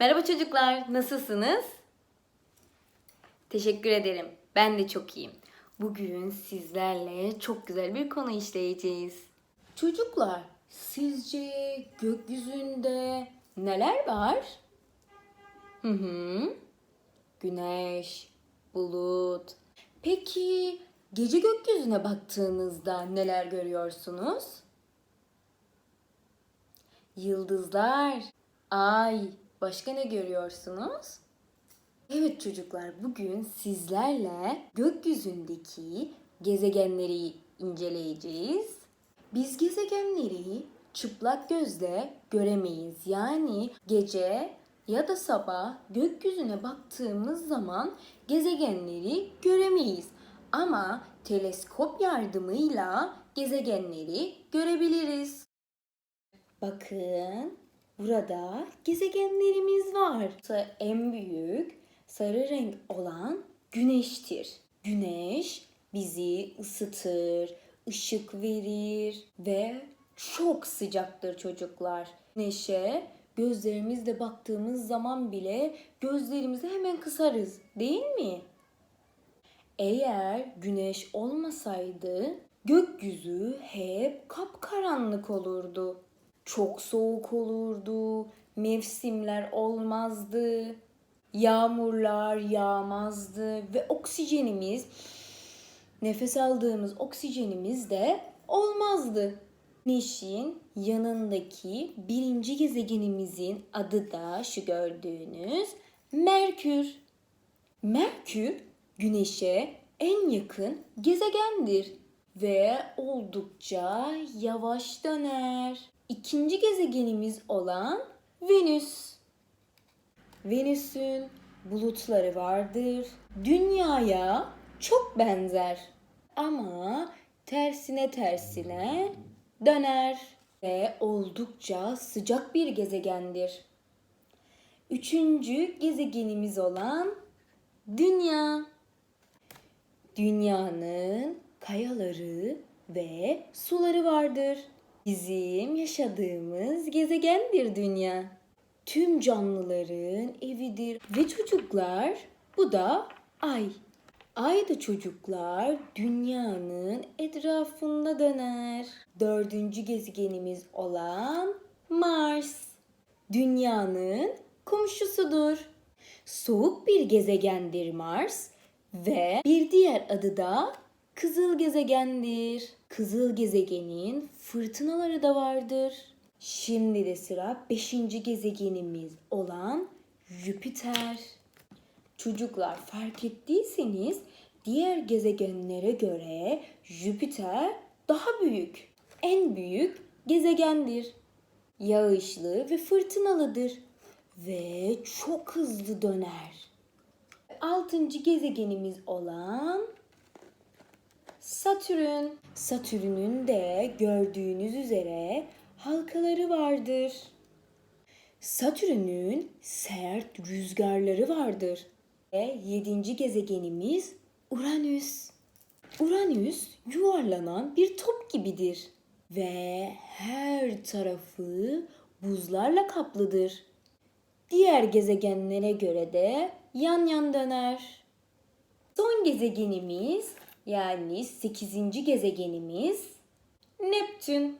Merhaba çocuklar, nasılsınız? Teşekkür ederim. Ben de çok iyiyim. Bugün sizlerle çok güzel bir konu işleyeceğiz. Çocuklar, sizce gökyüzünde neler var? Hı hı. Güneş, bulut. Peki gece gökyüzüne baktığınızda neler görüyorsunuz? Yıldızlar, ay, başka ne görüyorsunuz? Evet çocuklar, bugün sizlerle gökyüzündeki gezegenleri inceleyeceğiz. Biz gezegenleri çıplak gözle göremeyiz. Yani gece ya da sabah gökyüzüne baktığımız zaman gezegenleri göremeyiz. Ama teleskop yardımıyla gezegenleri görebiliriz. Bakın burada gezegenlerimiz var. En büyük sarı renk olan güneştir. Güneş bizi ısıtır, ışık verir ve çok sıcaktır çocuklar. Güneşe gözlerimizle baktığımız zaman bile gözlerimizi hemen kısarız değil mi? Eğer güneş olmasaydı gökyüzü hep kapkaranlık olurdu. Çok soğuk olurdu, mevsimler olmazdı, yağmurlar yağmazdı ve oksijenimiz, nefes aldığımız oksijenimiz de olmazdı. Güneşin yanındaki birinci gezegenimizin adı da şu gördüğünüz Merkür. Merkür Güneş'e en yakın gezegendir ve oldukça yavaş döner. İkinci gezegenimiz olan Venüs. Venüs'ün bulutları vardır. Dünyaya çok benzer ama tersine tersine döner ve oldukça sıcak bir gezegendir. Üçüncü gezegenimiz olan Dünya. Dünyanın kayaları ve suları vardır. Bizim yaşadığımız gezegendir dünya. Tüm canlıların evidir ve çocuklar bu da ay. Ay da çocuklar dünyanın etrafında döner. Dördüncü gezegenimiz olan Mars. Dünyanın komşusudur. Soğuk bir gezegendir Mars ve bir diğer adı da kızıl gezegendir. Kızıl gezegenin fırtınaları da vardır. Şimdi de sıra 5. gezegenimiz olan Jüpiter. Çocuklar fark ettiyseniz diğer gezegenlere göre Jüpiter daha büyük. En büyük gezegendir. Yağışlı ve fırtınalıdır ve çok hızlı döner. Altıncı gezegenimiz olan Satürn. Satürn'ün de gördüğünüz üzere halkaları vardır. Satürn'ün sert rüzgarları vardır. Ve yedinci gezegenimiz Uranüs. Uranüs yuvarlanan bir top gibidir ve her tarafı buzlarla kaplıdır. Diğer gezegenlere göre de yan yan döner. Son gezegenimiz yani 8. gezegenimiz Neptün.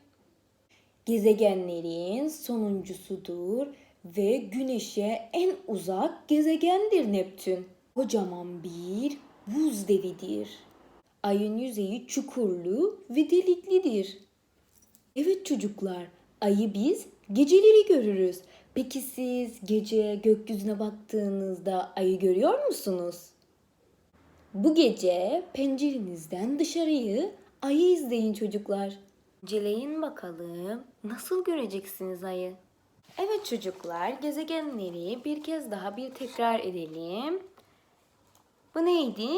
Gezegenlerin sonuncusudur ve Güneş'e en uzak gezegendir Neptün. Kocaman bir buz devidir. Ayın yüzeyi çukurlu ve deliklidir. Evet çocuklar, ayı biz geceleri görürüz. Peki siz gece gökyüzüne baktığınızda ayı görüyor musunuz? Bu gece pencerenizden dışarıyı ayı izleyin çocuklar. Celeyin bakalım nasıl göreceksiniz ayı? Evet çocuklar gezegenleri bir kez daha bir tekrar edelim. Bu neydi?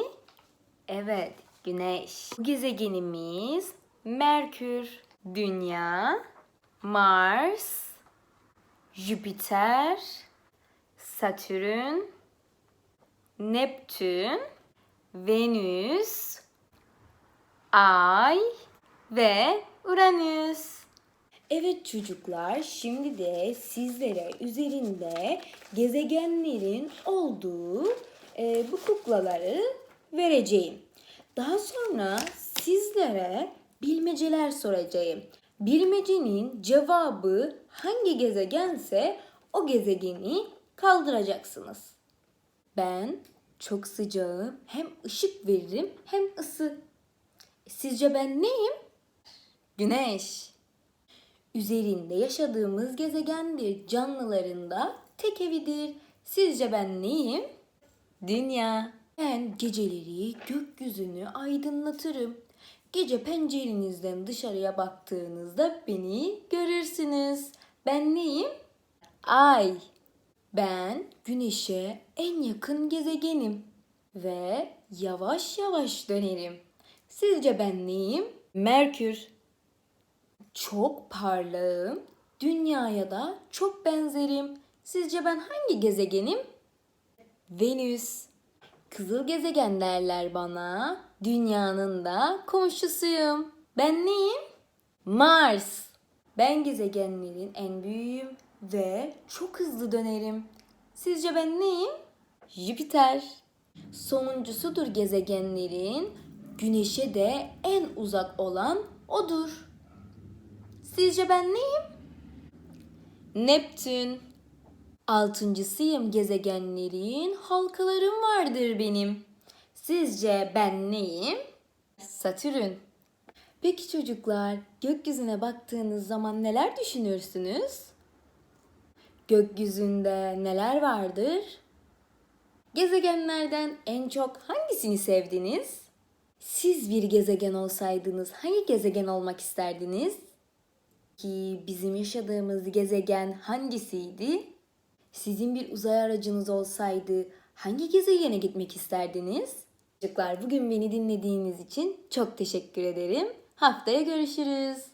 Evet güneş. Bu gezegenimiz Merkür, Dünya, Mars, Jüpiter, Satürn, Neptün, Venüs, Ay ve Uranüs. Evet çocuklar, şimdi de sizlere üzerinde gezegenlerin olduğu e, bu kuklaları vereceğim. Daha sonra sizlere bilmeceler soracağım. Bilmecenin cevabı hangi gezegense o gezegeni kaldıracaksınız. Ben çok sıcağım. Hem ışık veririm hem ısı. Sizce ben neyim? Güneş. Üzerinde yaşadığımız gezegendir. Canlılarında tek evidir. Sizce ben neyim? Dünya. Ben geceleri gökyüzünü aydınlatırım. Gece pencerenizden dışarıya baktığınızda beni görürsünüz. Ben neyim? Ay. Ben güneşe en yakın gezegenim ve yavaş yavaş dönerim. Sizce ben neyim? Merkür. Çok parlağım. Dünyaya da çok benzerim. Sizce ben hangi gezegenim? Venüs. Kızıl gezegen derler bana. Dünyanın da komşusuyum. Ben neyim? Mars. Ben gezegenlerin en büyüğüm ve çok hızlı dönerim. Sizce ben neyim? Jüpiter. Sonuncusudur gezegenlerin. Güneşe de en uzak olan odur. Sizce ben neyim? Neptün. Altıncısıyım gezegenlerin, halkalarım vardır benim. Sizce ben neyim? Satürn. Peki çocuklar, gökyüzüne baktığınız zaman neler düşünürsünüz? Gökyüzünde neler vardır? Gezegenlerden en çok hangisini sevdiniz? Siz bir gezegen olsaydınız hangi gezegen olmak isterdiniz? Ki bizim yaşadığımız gezegen hangisiydi? Sizin bir uzay aracınız olsaydı hangi gezegene gitmek isterdiniz? Çocuklar bugün beni dinlediğiniz için çok teşekkür ederim. Haftaya görüşürüz.